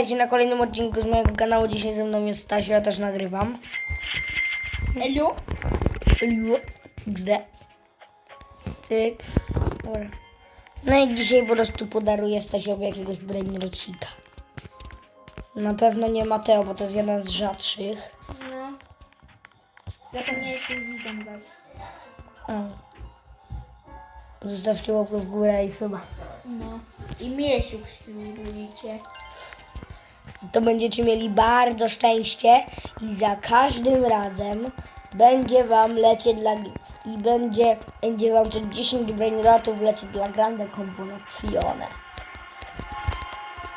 witajcie na kolejnym odcinku z mojego kanału. Dzisiaj ze mną jest Stasiu, ja też nagrywam. Elu? Liu, XD. Cyk. Dobra. No i dzisiaj po prostu podaruję Stasiowi jakiegoś brainrocika. Na pewno nie Mateo, bo to jest jeden z rzadszych. No. Zapomniałeś tym widzom dać. Zostawcie łapkę w górę i suba. No. I mnie subskrybujcie. To będziecie mieli bardzo szczęście i za każdym razem będzie wam lecieć dla i będzie, będzie wam co 10 brainrotów lecieć dla Grande Componazione.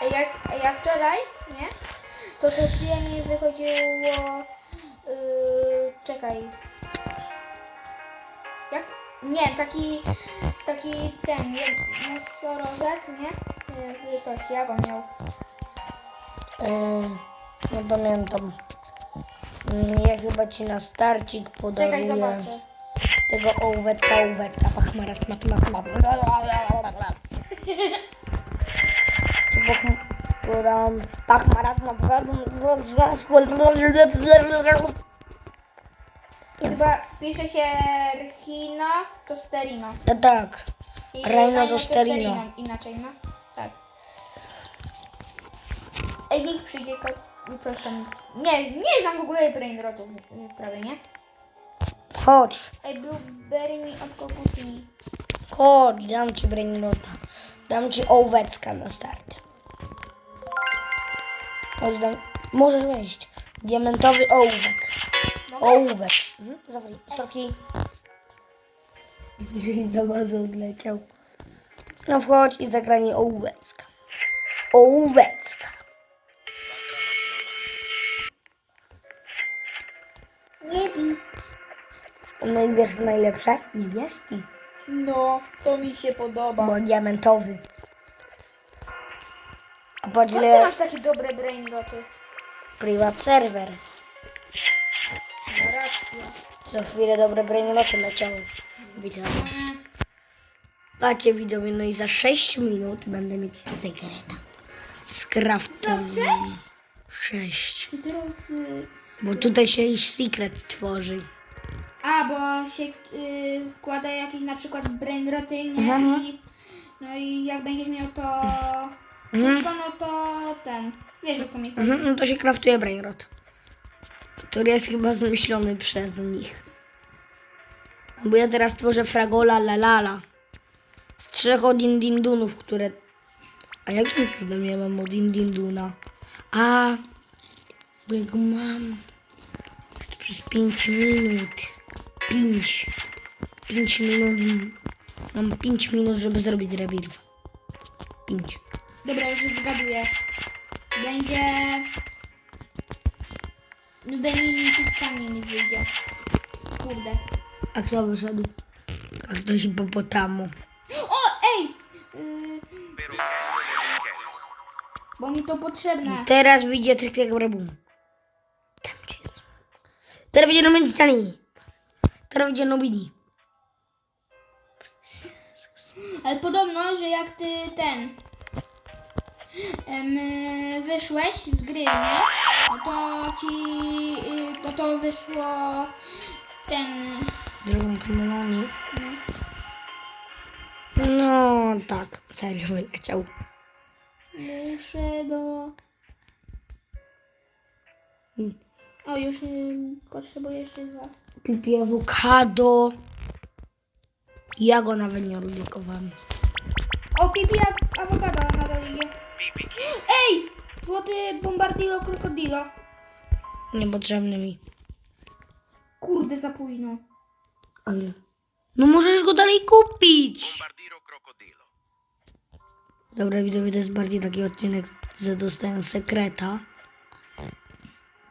Jak ja wczoraj, nie? To co mi wychodziło... Yy, czekaj. Jak? Nie, taki... Taki ten... Nosorożec, nie? Yy, jak on miał? Yy, nie pamiętam. Yy, Ja chyba ci na starcik Czekaj, podaruję zobaczę. tego ołóweczka, ołóweczka, pachmarat, mat, mat, mat. Podam pachmarat, mat, Chyba pisze się Rhino, to Sterino. No tak. I Reino Reino. Inaczej, no. Tak. Ej, niech przyjdzie ko- coś tam. Nie, nie znam w ogóle y, prawie, nie? Chodź, Ej, blueberry mi od kokusini. chodź, dam ci brainrota. Dam ci ołóweczka na start. Chodź, dam. Możesz wejść. Diamentowy ołówek. Ołówek. Mhm, zawrij. Soki. Drzwi za bazą odleciał. No wchodź i zagranie ołówecka. Ołówecka. No i wiesz najlepsze? Niebieski. No, to mi się podoba. Bo diamentowy. A Skąd patrz ty ile masz takie dobre brainroty? private serwer. Racja. Co chwilę dobre brainroty leciały. Witam. Patrzcie widzowie, no i za 6 minut będę mieć sekreta. Z craftem. Za sześć? 6. Czy teraz... Y... Bo tutaj się już secret tworzy. A, bo się y, wkłada jakieś na przykład brainroty, nie? Mhm. I, no i jak będziesz miał to wszystko, no to ten. Wiesz o co mi chodzi. Mhm, no to się kraftuje brainrot. Który jest chyba zmyślony przez nich. Bo ja teraz tworzę fragola lalala. Z trzech odindindunów, które... A jakim cudem ja mam odindinduna? A, bo ja go mam jeszcze przez 5 minut. 5. 5 minut. Mam 5 minut, żeby zrobić rewirw. 5. Dobra, już zgaduję. Będzie... Benini pizzami mi wyjdzie. Kurde. A kto wyszedł? A kto hipopotamu? O, ej! Y, bo mi to potrzebne. Teraz wyjdzie jak bum. Tam gdzie jest. Teraz będzie Nomentani. Teraz będzie Nobidi. Ale podobno, że jak ty ten em, wyszłeś z gry, nie? No to ci y, no to wyszło ten Drogą Kamuloni. No tak, serio wyleciał. muszę do o już y, potrzebuję jeszcze dwa. Pipi awokado. Ja go nawet nie odblokowałem. O pipi a- awokado nadal idzie. Ej! Złoty bombardilo krokodilo. Niepotrzebny mi. Kurde za późno. O ile? No możesz go dalej kupić. Dobra, widzowie, to jest bardziej taki odcinek, że dostałem sekreta.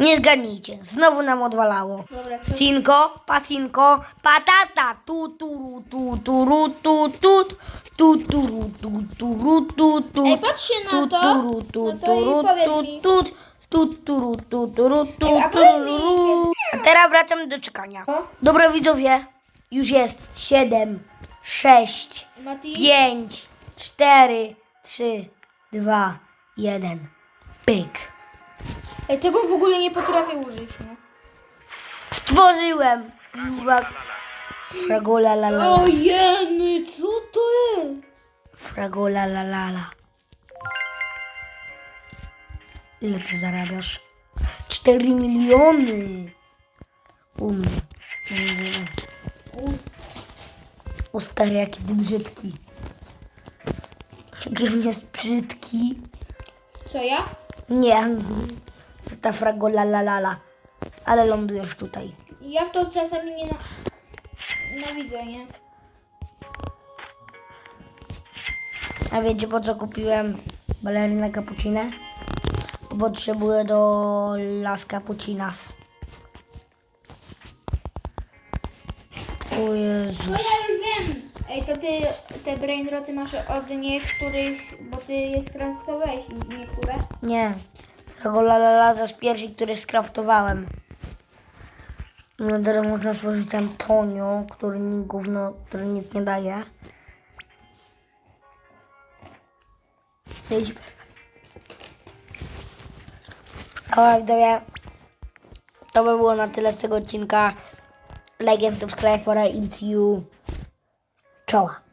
Nie zgadnijcie, znowu nam odwalało. Dobra, co? Cinco, pasinko, patata, tu tu tu tu ru, tu tu tu tu ru, tu tu ru, tu tu Ej, patrzcie na tu to, tu ru, tu no to tu i ru, powiedz tu mi. tu tu tu ru, tu tu ru, tu Ej, a tu powiedz ru, mi, ru. A teraz wracam do czekania. O. Dobra widzowie, już jest 7, 6, Mati? 5, 4, 3, 2, 1. Pyk. Ej, tego w ogóle nie potrafię użyć, no. Stworzyłem. Uwaga. Fragola la la. la. jeny, co to jest? Fragola la la la. Ile ty zarabiasz? 4 miliony. U mnie. O stary, jaki ty brzydki. Jaki jest brzydki. Co ja? Nie. Ta fragola la la la. Ale lądujesz tutaj. Ja w to czasami nie na... nienawidzę, nie? A wiecie po co kupiłem balerynę cappuccinę? Bo potrzebuję do las cappuccinas. O Jezu. No ja już wiem. Ej, to ty te brainroty masz od niektórych, bo ty je skraftowałeś niektóre. Nie. Tego la la la to jest pierwszy, który skraftowałem. No teraz można stworzyć ten Tonio, który gówno, który nic nie daje. Idź. Dobra, widzowie. To by było na tyle z tego odcinka. Like and subscribe for you. Czoła.